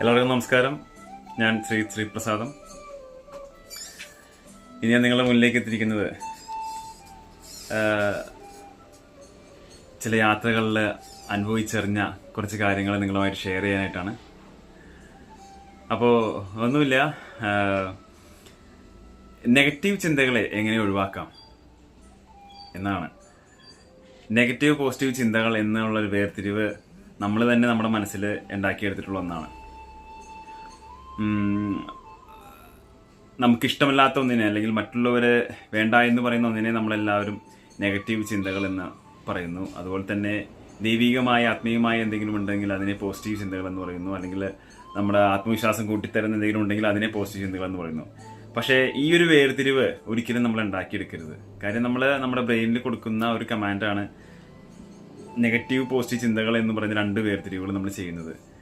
എല്ലാവർക്കും നമസ്കാരം. ഞാൻ ശ്രീ ശ്രീപ്രസാദം. ഇനി ഞാൻ നിങ്ങളുടെ മുന്നിലേക്ക് എത്തിയിരിക്കുന്നത് ചില യാത്രകളിൽ അനുഭവിച്ചറിഞ്ഞ കുറച്ച് കാര്യങ്ങൾ നിങ്ങളുമായിട്ട് ഷെയർ ചെയ്യാനായിട്ടാണ്. അപ്പോൾ ഒന്നുമില്ല നെഗറ്റീവ് ചിന്തകളെ എങ്ങനെ ഒഴിവാക്കാം എന്നാണ്. നെഗറ്റീവ് പോസിറ്റീവ് ചിന്തകൾ എന്നുള്ളൊരു വേർതിരിവ് നമ്മൾ തന്നെ നമ്മുടെ മനസ്സിൽ ഉണ്ടാക്കിയെടുത്തിട്ടുള്ള ഒന്നാണ്. നമുക്കിഷ്ടമല്ലാത്ത ഒന്നിനെ അല്ലെങ്കിൽ മറ്റുള്ളവരെ വേണ്ട എന്ന് പറയുന്ന ഒന്നിനെ നമ്മളെല്ലാവരും നെഗറ്റീവ് ചിന്തകൾ എന്ന് പറയുന്നു. അതുപോലെ തന്നെ ദൈവികമായ ആത്മീയമായ എന്തെങ്കിലും ഉണ്ടെങ്കിൽ അതിനെ പോസിറ്റീവ് ചിന്തകൾ എന്ന് പറയുന്നു. അല്ലെങ്കിൽ നമ്മുടെ ആത്മവിശ്വാസം കൂട്ടിത്തരുന്ന എന്തെങ്കിലും ഉണ്ടെങ്കിൽ അതിനെ പോസിറ്റീവ് ചിന്തകൾ എന്ന് പറയുന്നു. പക്ഷേ ഈ ഒരു വേർതിരിവ് ഒരിക്കലും നമ്മൾ ഉണ്ടാക്കിയെടുക്കരുത്. കാര്യം നമ്മൾ നമ്മുടെ ബ്രെയിനിൽ കൊടുക്കുന്ന ഒരു കമാൻഡാണ് നെഗറ്റീവ് പോസിറ്റീവ് ചിന്തകൾ എന്ന് പറയുന്ന രണ്ട് വേർതിരിവുകൾ നമ്മൾ ചെയ്യുന്നത്.